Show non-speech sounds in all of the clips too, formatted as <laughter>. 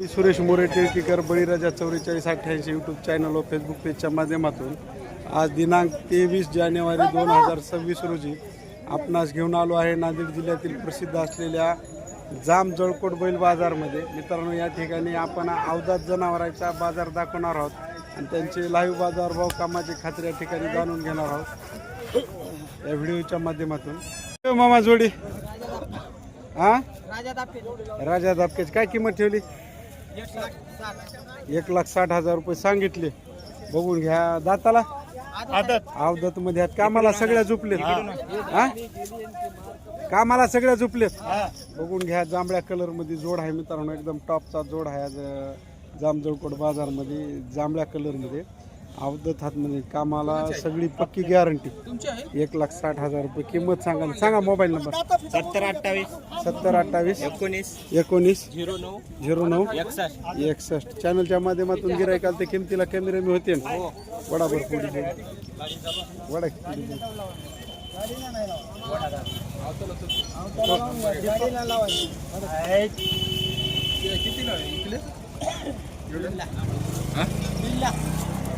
मी सुरेश मोरे टिळकीकर बळीराजा चौवेचाळीस अठ्ठ्याऐंशी YouTube channel व फेसबुक पेजच्या माध्यमातून आज दिनांक तेवीस जानेवारी दोन हजार सव्वीस रोजी आपणास घेऊन आलो आहे नांदेड जिल्ह्यातील प्रसिद्ध असलेल्या जाम जळकोट बैल बाजारमध्ये. मित्रांनो या ठिकाणी आपण अवजात जनावरांचा बाजार दाखवणार आहोत आणि त्यांचे लाईव्ह बाजार भाव कामाची खात्री या ठिकाणी जाणून घेणार आहोत. या व्हिडिओच्या माध्यमातून. मामा जोडी. हा? राजा राजा दापकेच काय किंमत ठेवली? एक लाख साठ हजार रुपये सांगितले. बघून घ्या दाताला. आदत. अवधत मध्ये आहेत. कामाला सगळ्या झुपलेत. हा? कामाला सगळ्या झुपलेत. बघून घ्या जांभळ्या कलरमध्ये जोड आहे मित्रांनो. एकदम टॉपचा जोड आहे आज जामजळकोट बाजारमध्ये जांभळ्या कलर अवधत हातमध्ये कामाला सगळी पक्की गॅरंटी तुमची आहे? एक लाख साठ हजार रुपये किंमत सांगा सांगा मोबाईल नंबर सत्तर अठ्ठावीस. सत्तर अठ्ठावीस. एकोणीस. एकोणीस. झिरो नऊ. झिरो नऊ. एकसष्ट. एकसष्ट. चॅनलच्या माध्यमातून गिरायकाल ते किमतीला कमी रमी होते. ना वडाभर पुढे वडा <coughs>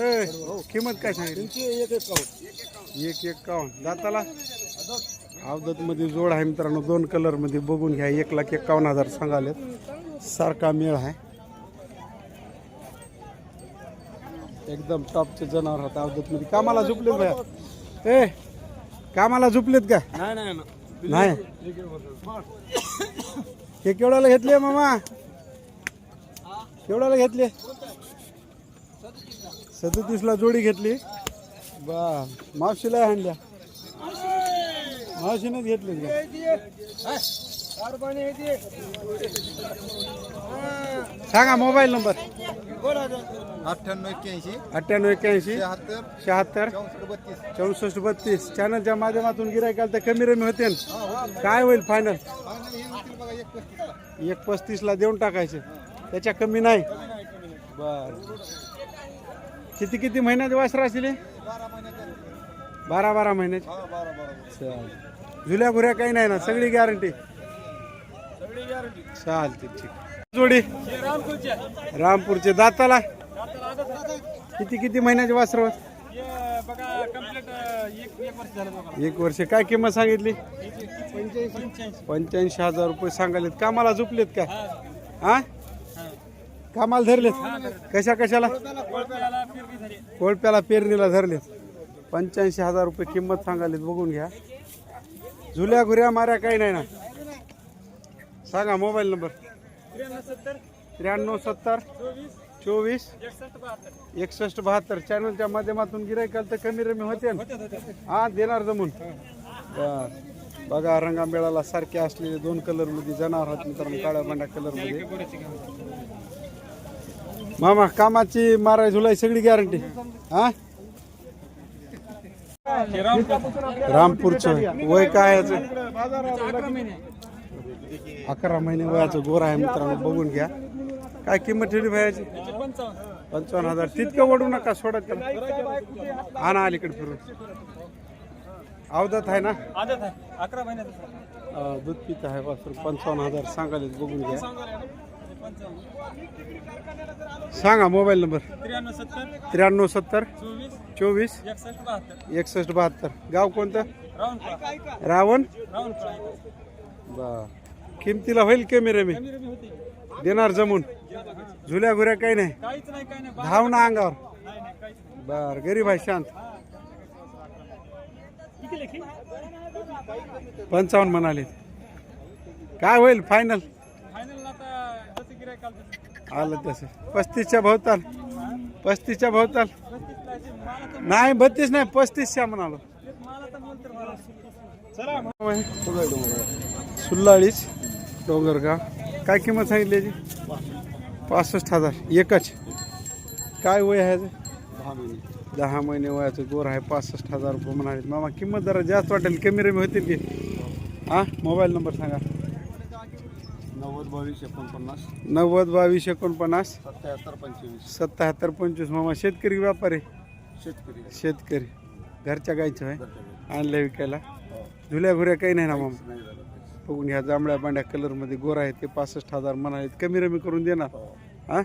ए, किंमत काय सांगितली? एक एक कावन्न दाताला? अवधत मध्ये जोड आहे मित्रांनो. दोन कलरमध्ये बघून घ्या. एक लाख एकावन्न हजार सांगाले सारखा मेळ आहे. एकदम टॉपचे जनावर होत अवधत मध्ये कामाला झुपलेत भया ए कामाला झुपलेत का? नाही नाही. नाही. हे केवढ्याला घेतले मामा? केवढ्याला घेतले? सदतीसला जोडी घेतली. बा मावशीला आणल्या मावशीनेच घेतली सांगा मोबाईल नंबर. अठ्ठ्याण्णव एक्क्याऐंशी अठ्ठ्याण्णव एक्क्याऐंशी शहात्तर चौसष्ट बत्तीस. चॅनलच्या माध्यमातून गिरायकाल तर कमी रमी होते. ना. काय होईल फायनल एक पस्तीसला देऊन टाकायचे. त्याच्या कमी नाही. बर. किती किती महिन्यात वासरा असतील हे? बारा बारा महिन्याचे. हा चाल झुल्या भुऱ्या काही नाही ना सगळी गॅरंटी चालते ठीक. जोडी? रामपूरचे. दाताला? किती किती महिन्याचे वासर? एक वर्ष एक काय किंमत सांगितली? पंच्याऐंशी हजार रुपये सांगालेत कामाला झुपलेत का हा? कामाला धरलेत? कशा कशाला? कोळप्याला पेरणीला धरलेत. पंच्याऐंशी हजार रुपये किंमत सांगालीत बघून घ्या. झुल्या घुऱ्या माऱ्या काही नाही ना. सांगा मोबाईल नंबर. त्र्याण्णव सत्तर. चोवीस. एकसष्ट बहात्तर. चॅनलच्या माध्यमातून गिरायकाल तर कमी रमी होते ना. हा देणार जमून. बघा रंगामेळाला सारखे असलेले दोन कलरमध्ये जनावर आहेत मित्रांनो काळ्या पांढऱ्या कलरमध्ये. मामा कामाची माराय झुलाई सगळी गॅरंटी हा? रामपूरचं वय काय याचं? अकरा महिने वयाचं गोर आहे मित्रांनो बघून घ्या. काय किंमत ठेवली भयाची पंचावन्न हजार. तितकं वडू नका सोडत त्याला. आणा अलीकडे फिरून. अवदत आहे ना? अकरा महिन्याचा. अं, दूध पित आहे वासरू. पंचावन्न हजार सांगाले बघून घ्या. सांगा मोबाईल नंबर. त्र्याण्णव सत्तर. त्र्याण्णव सत्तर. चोवीस. चोवीस. एकसष्ट बहात्तर. एकसष्ट बहात्तर. गाव कोणतं? राऊंड रावण? राऊंड बर. किमतीला होईल कमी रमी होती. देणार जमून. झुल्या घुऱ्या काही नाही. काहीच नाही काही नाही. धाव ना अंगावर. नाही नाही काहीच नाही. बर गरीब आहे शांत. किती लेखी? पंचावन्न म्हणाले. काय होईल फायनल आलं तसं. पस्तीसच्या भोवताल पस्तीसच्या भोवताल नाही बत्तीस नाही पस्तीसच्या म्हणालो. मला तर बोल सुल्लाळीच डोंगरगाव. काय किंमत सांगितली याची? पासष्ट हजार. एकच. काय वय आहे दहा महिने दहा महिने वयाचं गोर आहे पासष्ट हजार रुपये म्हणाले. मामा किंमत जरा जास्त वाटेल कमी रमी होतील की? हां? मोबाईल नंबर सांगा. नव्वद बावीस एकोणपन्नास. नव्वद बावीस एकोणपन्नास. सत्याहत्तर पंचवीस. सत्याहत्तर पंचवीस. मामा शेतकरी व्यापारी? शेतकरी. शेतकरी. घरच्या गायचं आहे नाही आणल्या विकायला? झुल्या घुऱ्या काही नाही ना मामा? झालं पाहिजे. बघून ह्या जांभळ्या बांड्या कलरमध्ये गोर आहे ते पासष्ट हजार म्हणाले कमी रमी करून देणार. हो. हां?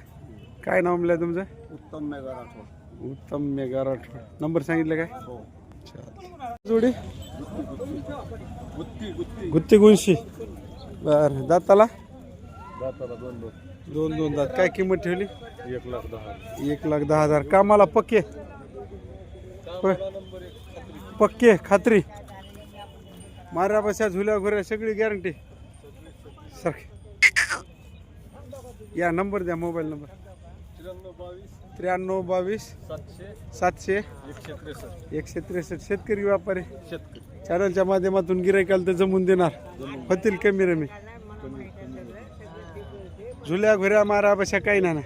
काय नाव म्हणलं तुमचं? उत्तम मेगा राठोड. उत्तम मेगा राठोड. नंबर सांगितलं काय? हो. जोडी? गुत्ती गुत्ती. गुत्ती गुणशी बर. दाताला? दाताला दोन दोन. दोन दोन दात. काय किंमत ठेवली? एक लाख दहा एक लाख दहा हजार. कामाला पक्के. पक्के खात्री. माऱ्या बस्या झुल्या घुऱ्या सगळी गॅरंटी सर या नंबर द्या मोबाईल नंबर. त्र्याण्णव बावीस. त्र्याण्णव बावीस. सातशे. सातशे. एकशे त्रेसष्ट. एकशे त्रेसष्ट. शेतकरी व्यापारी. शेतकरी. चॅनलच्या माध्यमातून गिरायकाला तर जमून देणार. होतील कमी रमी. झुल्या घुऱ्या मारा बशा काही नाही ना.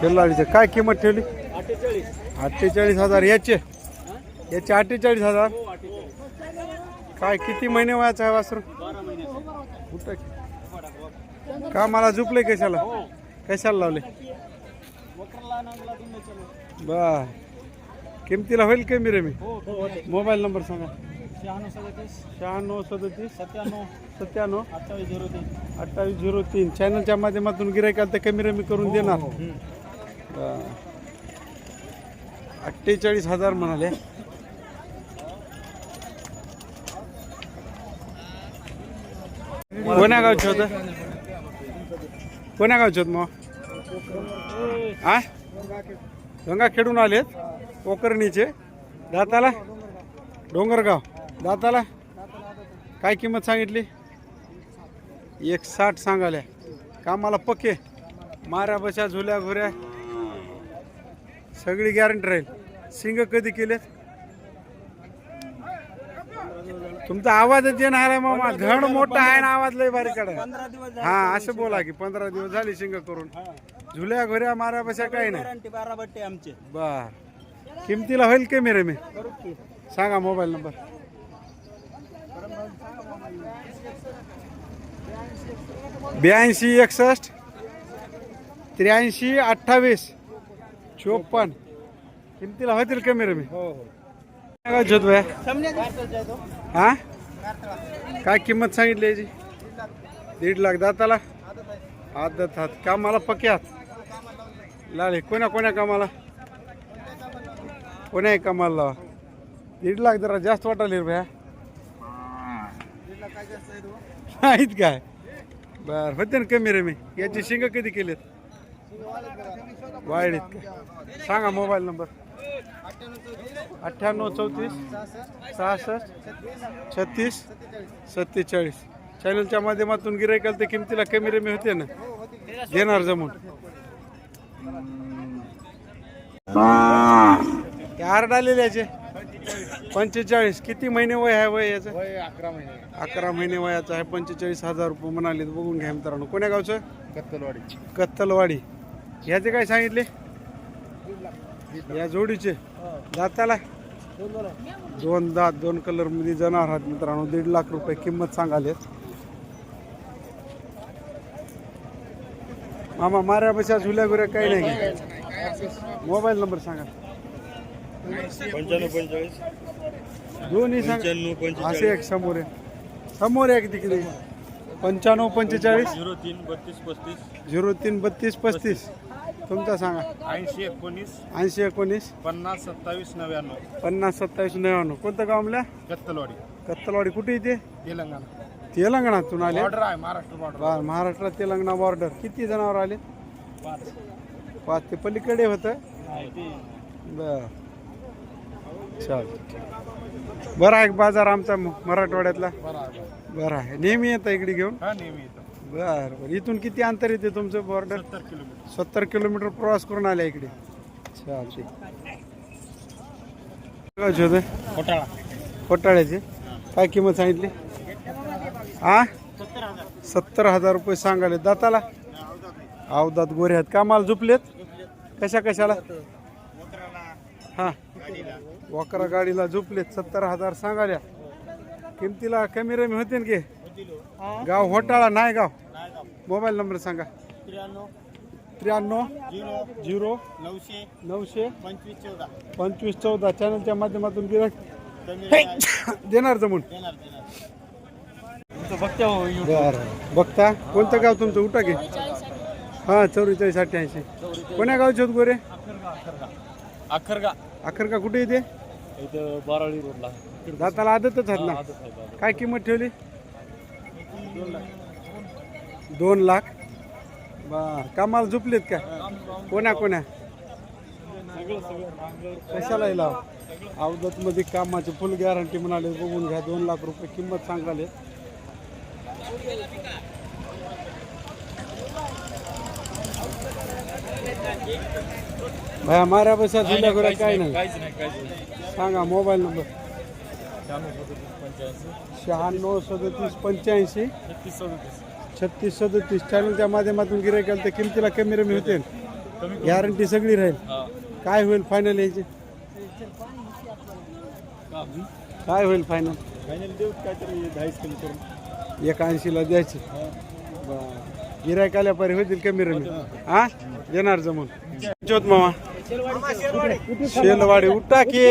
शेलाळीचे काय किंमत ठेवली? अठ्ठेचाळीस हजार. याचे? याचे अठ्ठेचाळीस हजार? काय किती महिने वयाचा आहे वासरू? कुठं? का मला झुपले कशाला? कशाला लावले? बर. किमतीला होईल कमी रे मी मोबाईल नंबर सांगा. शहाण्णव सदतीस. शहाण्णव सदतीस. सत्त्याण्णव. सत्त्याण्णव. अठ्ठावीस झिरो तीन. अठ्ठावीस झिरो तीन. चॅनलच्या माध्यमातून गिरायकाला तर कमी रमी करून देणार. बर. अठ्ठेचाळीस हजार म्हणाले. कोण्या गावचे होत? कोण्या गावचे होत मग आ? गंगा खेळून आलेत कोकर्णीचे. दाताला? डोंगरगाव. दाताला? काय किंमत सांगितली? एक साठ सांगाल्या. कामाला पक्के. माऱ्या बशा झुल्या घुऱ्या. सगळी गॅरंटी राहील. सिंग कधी केलेत? तुमचा आवाजच येणार आहे मामा. धड मोठा आहे ना आवाज लय बारीक आहे. हा असं बोला की पंधरा दिवस झाले शिंग करून. झुल्या घुऱ्या माऱ्या बशा काही नाही. बारा बट्टे आमचे. बर किमतीला होईल कमी रे मी. सांगा मोबाईल नंबर. ब्याऐंशी एकसष्ट त्र्याऐंशी अठ्ठावीस चोपन्न. किमतीला होतील कमी रे मी हो. हो भया? समजा हा? काय किंमत सांगितली याची? दीड लाख दाताला? आदत हात. कामाला पक्के हात. लाले कोण्या कोण्या कामाला? कोण्याही कामाला लावा. दीड लाख जरा जास्त वाटायला रे भया. नाहीत काय? <laughs> बर होते ना कमी रे मी याची शिंग कधी केलेत? वाढीत काय सांगा मोबाईल नंबर. अठ्ठ्याण्णव चौतीस सहासष्ट छत्तीस सत्तेचाळीस. चॅनलच्या माध्यमातून गिरायकाल ते किमतीला कमी रमी होते ना? देणार जमून. हे. आरड आलेले याचे. पंचेचाळीस. किती महिने वय आहे वय याचं? वय अकरा महिने. अकरा महिने वयाचं आहे. पंचेचाळीस हजार रुपये म्हणाले बघून घ्या मित्रांनो. कोण्या गावचं? कत्तलवाडी. कत्तलवाडी. ह्याचे काय सांगितले? या जोडीचे. दाताला? दोन दात दोन कलरमध्ये जनावर आहात मित्रांनो. दीड लाख रुपये किंमत सांगाले मामा माऱ्या बशा झुल्या गुऱ्या काही नाही मोबाईल नंबर सांगा. पंच्याण्णव पंचेचाळीस. दोन्ही सांगा. असे एक समोर आहे समोर आहे तिकडे. पंच्याण्णव पंचेचाळीस. झिरो तीन बत्तीस पस्तीस. झिरो तीन बत्तीस पस्तीस. तुमचा सांगा. ऐंशी एकोणीस. ऐंशी एकोणीस. पन्नास सत्तावीस नव्याण्णव. पन्नास सत्तावीस नव्याण्णव. कोणतं गाव म्हणलं कत्तलवाडी. कत्तलवाडी. कुठे येते तेलंगणा. तेलंगणातून आले. बॉर्डर आहे महाराष्ट्र बॉर्डर. बा महाराष्ट्र तेलंगणा बॉर्डर. किती जनावर आले? पाच. पाच. ते पलीकडे होतं? बर. चाल बरं आहे बाजार आमचा मराठवाड्यातला? बरं आहे, नेहमी येतं इकडे घेऊन? हा बर बर. इथून किती अंतर येते तुमचं बॉर्डर सत्तर किलोमीटर. प्रवास करून आल्या इकडे. चालते होते कोटाळ्याचे? काय किंमत सांगितली? आ? सत्तर हजार सत्तर हजार रुपये सांगाले दाताला अवदात गोरे आहेत कामाला झुपलेत? कशा कशाला? हा. वकरा गाडीला झोपलेत सत्तर हजार सांगाल्या. किमतीला कमी रमी होते ना की? गाव होटाळा नाही गाव? मोबाईल नंबर सांगा. त्र्याण्णव झिरो झिरो नऊशे नऊशे पंचवीस चौदा. पंचवीस चौदा चॅनलच्या माध्यमातून गिराक देणार जमून. हो बघता? कोणतं गाव तुमचं? उठा की. हां चौवेचाळीस अठ्ठ्याऐंशी. कोण्या गावचे होत गोरे? अखरगा. अखर का कुठे येते इथं बाराळी रोडला. दाताला आदतच आहेत ना? काय किंमत ठेवली? दोन लाख. बर कामाला झुपलेत का? कोण्या कोण्या? कशाला लाव अवदत मध्ये कामाची फुल गॅरंटी म्हणाले बघून घ्या दोन लाख रुपये किंमत सांगाले. भया माऱ्या बसा झुल्या गुऱ्या काय नाही सांगा मोबाईल नंबर। शहाण्णव सदतीस पंच्याऐंशी। छत्तीस सदतीस। चॅनलच्या माध्यमातून गिरायक आलं तर किमतीला कमी रमी होते गॅरंटी सगळी राहील. काय होईल फायनल यायचे काय होईल फायनल फायनल देऊ काहीतरी एक ऐंशीला द्यायची. गिरायक आल्यापारी होतील कमी रमी. हा? देणार जमून. मामा. शेलवाडी उठा की.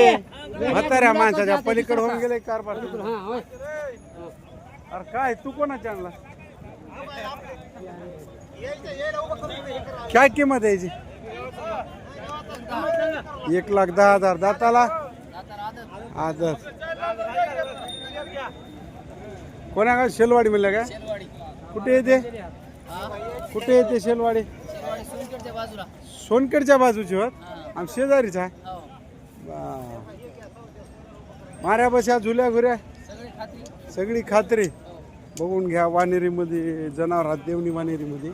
म्हाताऱ्या माणसाच्या पलीकडे होऊन गेले कारभार अरे काय तू कोणाच्या आणला? काय किंमत यायची एक लाख दहा हजार. दाताला? आदर. कोणा का शेलवाडी म्हणलं का? कुठे येते कुठे येते शेलवाडी? सोनकडच्या बाजूची होत? आम शेजारीच आहे? बा. माऱ्या बशा झुल्या घुऱ्या? सगळी खात्री. बघून घ्या वानेरीमध्ये जनावर देवणी वानेरीमध्ये.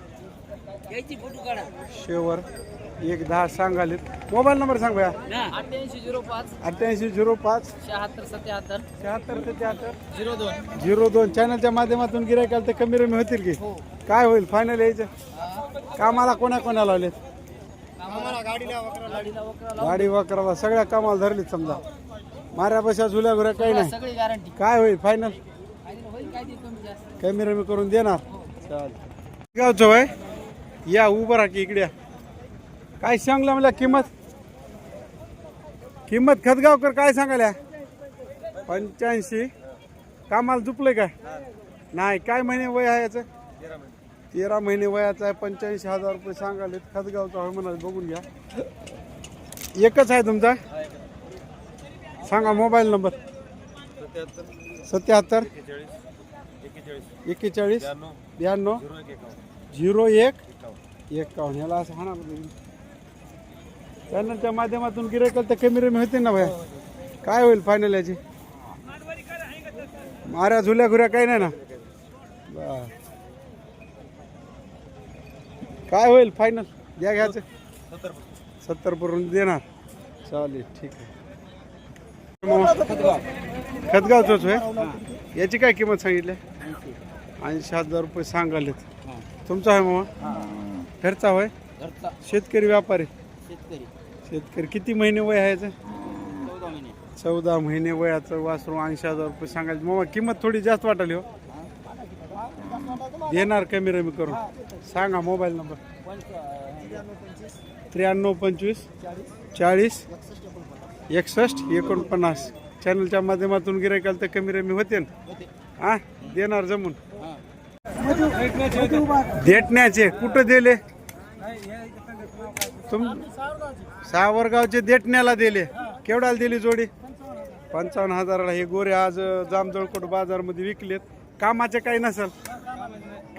शेवर. एक दहा सांगालेत. मोबाईल नंबर सांग भया अठ्ठ्याऐंशी झिरो पाच. अठ्ठ्याऐंशी झिरो पाच. शहात्तर सत्याहत्तर. शहात्तर सत्याहत्तर. झिरो दोन. झिरो दोन. चॅनलच्या माध्यमातून गिरायक आलं तर कमी रमी होतील की? काय होईल? फायनल यायचं? कामाला कोणा कोणा लावलेत गाडी वकराला सगळ्या कामाला धरलीत समजा. माऱ्या बशा झुल्या घुऱ्या काही नाही. सगळी गॅरंटी काय होईल? फायनल होईल काय ते कमी जास्त. कमी रमी करून देणार. चाल गावचं वय या उभं राहा की इकडे या. काय सांगला मला किंमत? किंमत खतगावकर काय सांगाल्या पंच्याऐंशी. कामाला झुपले काय? नाही काय महिने वय आहे याचं? तेरा महिने वयाचं आहे पंच्याऐंशी हजार रुपये सांगाले खतगावचा होय बघून घ्या. एकच आहे तुमचा? सांगा मोबाईल नंबर. सत्याहत्तर. एक्केचाळीस. ब्याण्णव. झिरो एक. एकावन्न. याला असं हाणा चॅनलच्या माध्यमातून गिरायकल तर कमी रमी होते ना भया? काय होईल फायनल याची? माऱ्या झुल्या घुऱ्या काही नाही ना. काय होईल फायनल द्या घ्यायचं सत्तर पर्यंत देणार. चालेल ठीक आहे. खतगावचंच होय? याची काय किंमत सांगितली? ऐंशी हजार रुपये सांगालेत. तुमचा आहे मामा? घरचा होय? शेतकरी व्यापारी? शेतकरी. शेतकरी किती महिने वय आहे याचं? चौदा महिने. चौदा महिने वयाचं वासरू ऐंशी हजार रुपये सांगायचं. मामा किंमत थोडी जास्त वाटली हो. देणार कमी रमी करून. सांगा मोबाईल नंबर. त्र्याण्णव पंचवीस चाळीस एकसष्ट एकोणपन्नास. चॅनलच्या माध्यमातून गिरायकाल तर कमी रमी होते ना? हा? देणार जमून. देटण्याचे कुठं दिले? तुम सावरगावचे देटण्याला दिले. केवढ्याला दिली जोडी? पंचावन्न हजाराला. हे गोरे आज जामजळकोट बाजारमध्ये विकलेत. कामाचे काही नसल?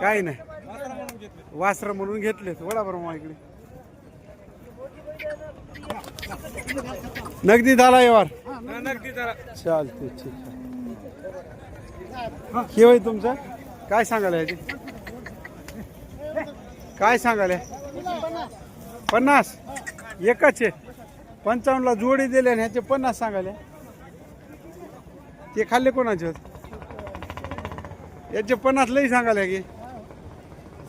काही नाही. वासर म्हणून घेतलेत. वडा बरं इकडे. नगदी झाला येवार चालते ठीक आहे. होय तुमचं? काय सांगायला याची काय सांगायला? पन्नास. एकाचे पंचावन्नला जोडी दिले आणि ह्याचे पन्नास सांगायला. ते खाल्ले कोणाचे? होत याचे पन्नास लई सांगायला की.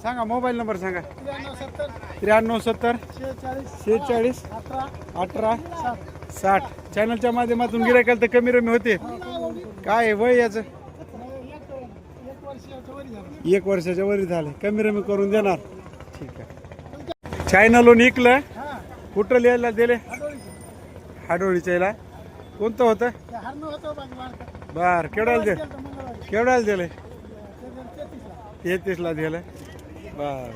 सांगा मोबाईल नंबर सांगा. त्र्याण्णव सत्तर. शेहेचाळीस. अठरा. साठ. चॅनलच्या माध्यमातून गिरायकाल तर कमी रमी होते. काय आहे वय याचं? एक वर्षाच्या वरी झाले. कमी रमी करून देणार. ठीक आहे. चॅनलून इकलं कुठं लिहायला दिले? हाडोळीच्या याला कोणतं होतं? बर केवढ्याला दे? केवढ्याला दिले? तेहतीसला दिलं. बर.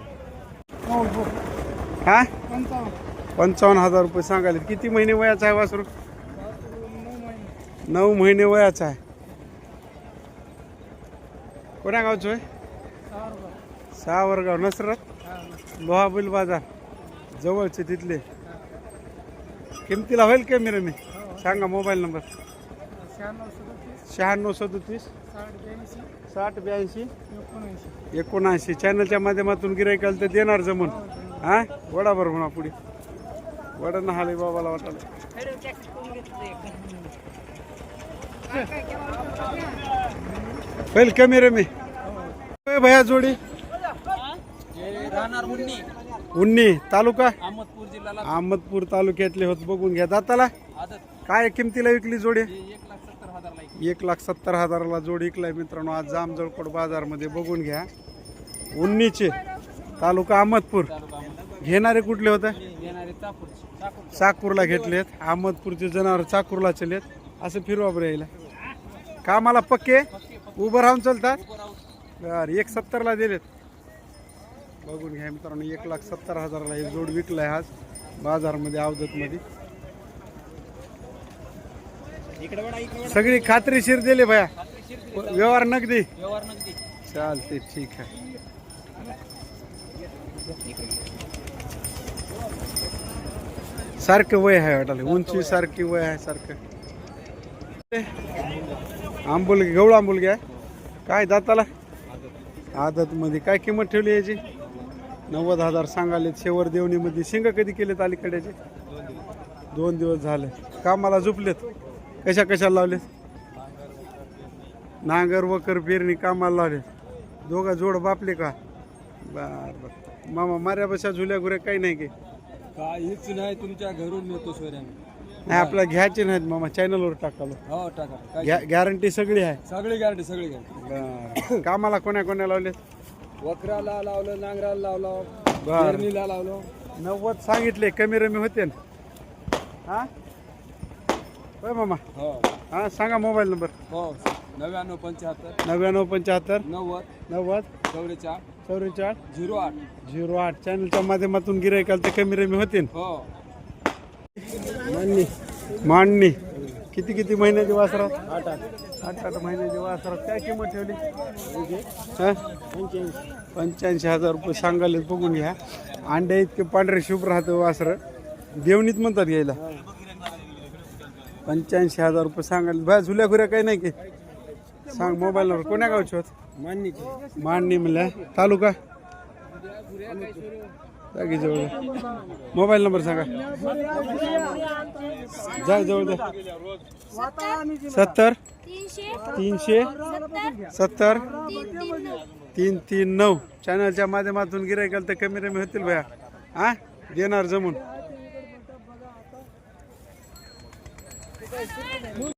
हा? पंचावन्न हजार रुपये सांगायला किती महिने वयाचा आहे वासरू? नऊ महिने वयाचा आहे. कोण्या गावचं आहे? सहा वरगाव नसरत? लोहाबिल बाजार. जवळचे तिथले. किमतीला होईल का मी? सांगा मोबाईल नंबर शहाण्णव सदोतीस. साठ ब्याऐंशी. एकोणऐंशी. चॅनलच्या माध्यमातून गिरायकाल तर देणार जमून. हा? वडा बरं म्हणा पुढे. वडा हाले बाबाला वाटायला. होईल कमी मी? भया जोडी. राहणार मुन्नी. उन्नी तालुका? अहमदपूर जिल्ह्याला. अहमदपूर तालुक्यातले होत बघून घ्या. दाताला? आदत. काय किमतीला विकली जोडी? एक लाख सत्तर हजार ला एक लाख सत्तर हजाराला जोडी विकलाय मित्रांनो. आज जामजळकोट बाजारमध्ये बघून घ्या. उन्नीचे तालुका अहमदपूर. घेणारे कुठले होते? चाकूर चाकूरला घेतलेत. अहमदपूरचे जनावर चाकूरला चलेत. असं फिरवा बरं यायला. कामाला पक्के? उभं राहून चालतात? बर एक सत्तरला दिलेत. बघून घ्या मित्रांनो एक लाख सत्तर हजाराला हे जोड विकलाय आज बाजारमध्ये अवधतमध्ये. सगळी खात्रीशीर दिले भया. व्यवहार नगदी. चालते ठीक आहे. सारखं वय आहे वाटायला. उंची सारखी वय आहे सारखं. आंबोल गवळ आंबोल घ्या काय दाताला? आदत मध्ये काय किंमत ठेवली याची? नव्वद हजार सांगाले शेवर देवणीमध्ये शिंग कधी केलेत अलीकड्याचे दोन दिवस झाले. कामाला झोपलेत. कशा कशाला लावलेत? नांगर वकर पेरणी कामाला लावले दोघा जोड बापले का? बर बर. मामा माऱ्या बशा झुल्या घुऱ्या काही नाही की. काहीच नाही तुमच्या घरून सोयऱ्याने नाही आपल्या घ्यायचे नाहीत मामा चॅनलवर टाकालो. हो टाका. गॅरंटी सगळी आहे. सगळी गाडी सगळी. कामाला कोण्या कोण्या लावले वखराला लावलं नांगराला लावलं बर. पेरणीला लावलं. नव्वद सांगितले कमी रमी होते ना. हा? होय मामा? हो. हा सांगा मोबाईल नंबर. हो नव्याण्णव पंच्याहत्तर. नव्याण्णव पंच्याहत्तर. नव्वद. नव्वद. चौवेचाळ चौवेचाळीस झिरो आठ. झिरो आठ. चॅनलच्या माध्यमातून गिरायकाल ते कमी रमी होते हो. मांडणी मांडणी किती किती महिन्याची वासरात? आठ आठ. आठ आठ महिन्याची वासरात काय किंमत ठेवली? हां? पंच्याऐंशी हजार रुपये सांगायला बघून घ्या. अंड्या इतके पांढरे शुभ राहतं वासर. देवणीत म्हणतात घ्यायला. पंच्याऐंशी हजार रुपये सांगायला बाय झुल्या खुऱ्या काही नाही की. सांग मोबाईल नंबर. कोण्या गावचे होत? मांडणी मांडणी म्हणल्या तालुका? जागी जवळ मोबाईल नंबर सांगा. जा जवळ जा. सत्तर? तीनशे सत्तर. सत्तर? तीन तीन नऊ. तीन तीन नऊ. चॅनलच्या माध्यमातून गिरायकाल तर कमी रमी होतील भया. हा देणार जमून.